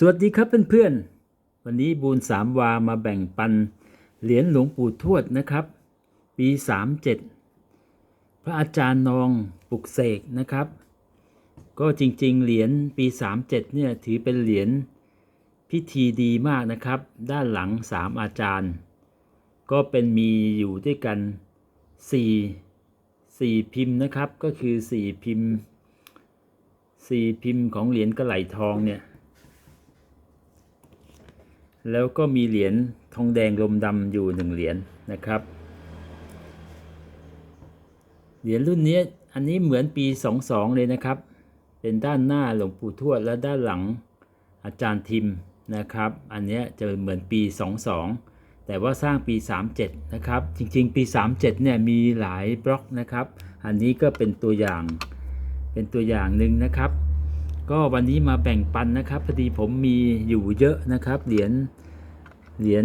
สวัสดีครับเพื่อนๆ วันนี้บูนสามวามาแบ่งปัน เหรียญหลวงปู่ทวดนะครับ ปี 37 พระอาจารย์นองปลุกเสกนะครับ ก็จริงๆ เหรียญปี 37 เนี่ยถือเป็นเหรียญพิธีดีมากนะครับ ด้านหลัง 3 อาจารย์ ก็เป็นมีอยู่ด้วยกัน 4 4 พิมพ์นะครับ ก็คือ 4 พิมพ์ 4 พิมพ์ของเหรียญกระไหลทองเนี่ย แล้วก็มีเหรียญทองแดงลมดำอยู่หนึ่งเหรียญนะครับเหรียญรุ่นนี้อันนี้เหมือนปี 22 เลยนะครับ เป็นด้านหน้าหลวงปู่ทวดและด้านหลังอาจารย์ทิมนะครับ อันนี้จะเหมือนปี 22 แต่ว่าสร้างปี 37 นะครับ จริงๆ ปี 37 เนี่ยมีหลายบล็อกนะครับ อันนี้ก็เป็นตัวอย่างเป็นตัวอย่างหนึ่งนะครับ ก็วันนี้มาแบ่งปันนะครับพอดีผมมีอยู่เยอะนะครับเหรียญเหรียญ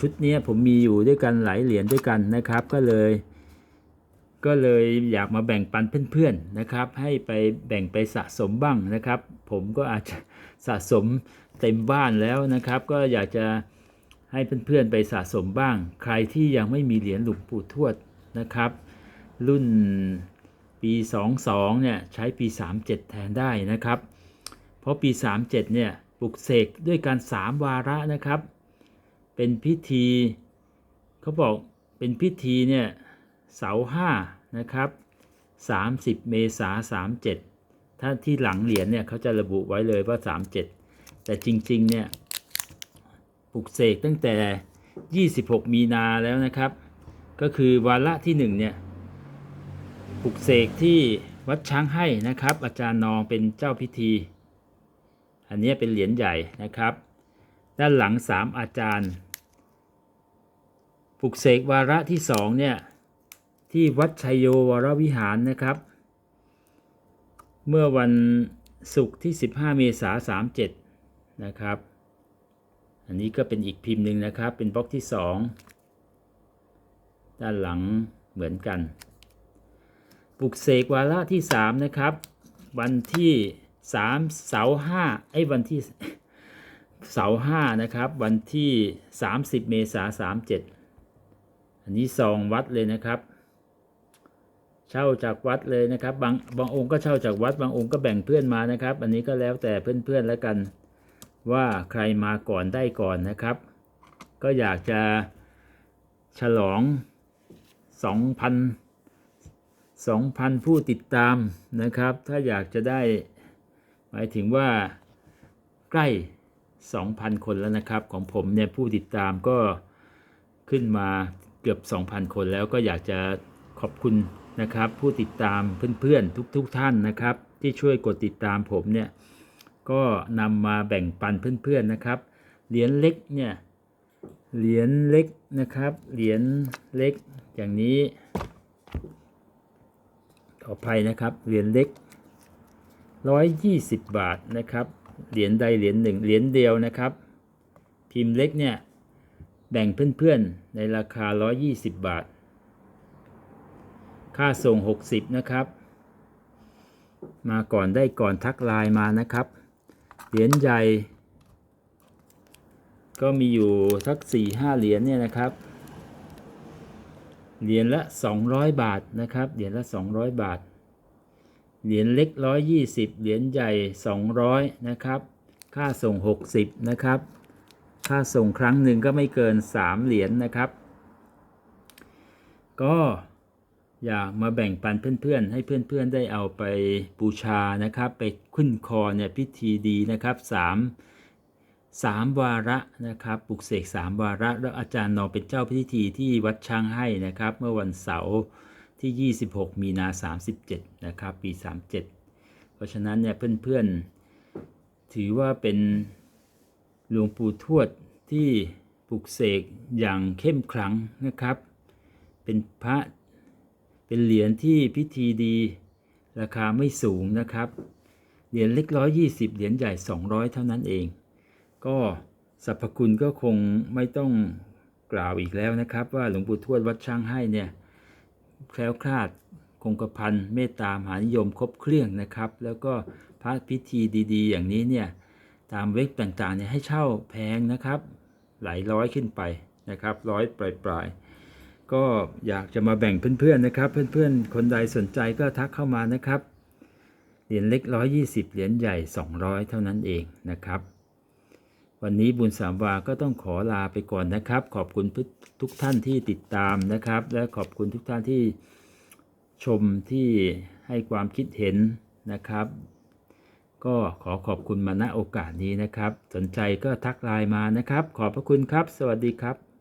ชุดนี้ผมมีอยู่ด้วยกันหลายเหรียญด้วยกันนะครับ ก็เลย ก็เลยอยากมาแบ่งปันเพื่อนๆนะครับ ให้ไปแบ่งไปสะสมบ้างนะครับ ผมก็อาจจะสะสมเต็มบ้านแล้วนะครับ ก็อยากจะให้เพื่อนๆไปสะสมบ้าง ใครที่ยังไม่มีเหรียญหลวงปู่ทวดนะครับ รุ่นปี 22เนี่ยใช้ปี 37 แทนได้นะครับ เพราะปี 37เนี่ยปลุกเสกด้วยการ3วาระนะครับ เป็นพิธีเขาบอกเป็นพิธีเนี่ยเสาห้านะครับ 30 เมษา37 ถ้าที่หลังเหรียญเนี่ยเขาจะระบุไว้เลยว่า 37 แต่จริงๆเนี่ยปลุกเสกตั้งแต่ 26 มีนาแล้วนะครับ ก็คือวาระที่1เนี่ยปลุกเสกที่วัดช้างให้นะครับ อาจารย์นองเป็นเจ้าพิธี อันนี้เป็นเหรียญใหญ่นะครับ ด้านหลัง 3 อาจารย์ปลุกเสกวาระที่2เนี่ยที่วัดชัยโยวรวิหารนะครับ เมื่อวันศุกร์ที่ 15 เมษายน37 นะครับ อันนี้ก็เป็นอีกพิมพ์หนึ่งนะครับ เป็นบล็อกที่ 2 ด้านหลังเหมือนกัน ปลุกเสกวาระที่ 3 นะครับ วันที่ 3เสาร์5ไอ้วันที่เสาร์5นะครับ วันที่ 30 เมษายน37อันนี้ซองวัดเลยนะครับ เช่าจากวัดเลยนะครับ บางบางองค์ก็เช่าจากวัด บางองค์ก็แบ่งเพื่อนมานะครับ อันนี้ก็แล้วแต่เพื่อนๆแล้วกัน ว่าใครมาก่อนได้ก่อนนะครับ ก็อยากจะฉลอง 2,000 2,000 ผู้ติดตามนะครับ ถ้าอยากจะได้ หมายถึงว่าใกล้ 2,000 คนแล้วนะครับ ของผมเนี่ยผู้ติดตามก็ขึ้นมาเกือบ 2,000 คนแล้วก็อยากจะขอบคุณนะครับ ผู้ติดตามเพื่อนๆ ทุกๆทท่านนะครับ ที่ช่วยกดติดตามผมเนี่ยก็นำมาแบ่งปันเพื่อนๆนะครับเหรียญเล็กเนี่ยเหรียญเล็กนะครับเหรียญเล็กอย่างนี้ขออภัยนะครับเหรียญเล็ก 120 บาทนะครับ เหรียญใดเหรียญหนึ่งเหรียญเดียวนะครับ พิมพ์เล็กเนี่ย แบ่งเพื่อนๆ ในราคา 120 บาท ค่าส่ง 60 นะครับ มาก่อนได้ก่อนทักไลน์มานะครับ เหรียญใหญ่ ก็มีอยู่สัก 4-5 เหรียญเนี่ยนะครับ เหรียญละ 200 บาทนะครับ เหรียญละ 200 บาท เหรียญเล็ก 120 เหรียญใหญ่ 200 นะครับ ค่าส่ง 60 นะครับ ค่าส่งครั้งหนึ่งก็ไม่เกิน 3 เหรียญนะครับ ก็อยากมาแบ่งปันเพื่อนๆ ให้เพื่อนๆได้เอาไปบูชานะครับ ไปขึ้นคอเนี่ยพิธีดีนะครับ 3 3 วาระนะครับปลุกเสก3 วาระ แล้วอาจารย์นองเป็นเจ้าพิธีที่วัดช้างให้นะครับ เมื่อวันเสาร์ ที่ 26 มีนา 37 นะครับ ปี 37 เพราะฉะนั้นเนี่ยเพื่อนๆ ถือว่าเป็นหลวงปู่ทวดที่ปลุกเสกอย่างเข้มขลังนะครับ เป็นพระเป็นเหรียญที่พิธีดี ราคาไม่สูงนะครับ เหรียญเล็กร้อยยี่สิบเหรียญใหญ่ 200 เท่านั้นเอง ก็สรรพคุณก็คงไม่ต้องกล่าวอีกแล้วนะครับ ว่าหลวงปู่ทวดวัดช่างให้เนี่ย แคล้วคลาดคงกระพันเมตตามหานิยมครบเครื่องนะครับ แล้วก็พระพิธีดี ๆ อย่างนี้เนี่ยตามเว็บต่างๆเนี่ยให้เช่าแพงนะครับ หลายร้อยขึ้นไปนะครับร้อยปลายๆก็อยากจะมาแบ่งเพื่อนๆนะครับ เพื่อนๆ คนใดสนใจก็ทักเข้ามานะครับเหรียญเล็ก 120 เหรียญใหญ่ 200 เท่านั้นเองนะครับ วันนี้บุญสามวาก็ต้องขอลาไปก่อนนะครับ ขอบคุณทุกท่านที่ติดตามนะครับ และขอบคุณทุกท่านที่ชมที่ให้ความคิดเห็นนะครับ ก็ขอขอบคุณมาณโอกาสนี้นะครับ สนใจก็ทักไลน์มานะครับ ขอบพระคุณครับ สวัสดีครับ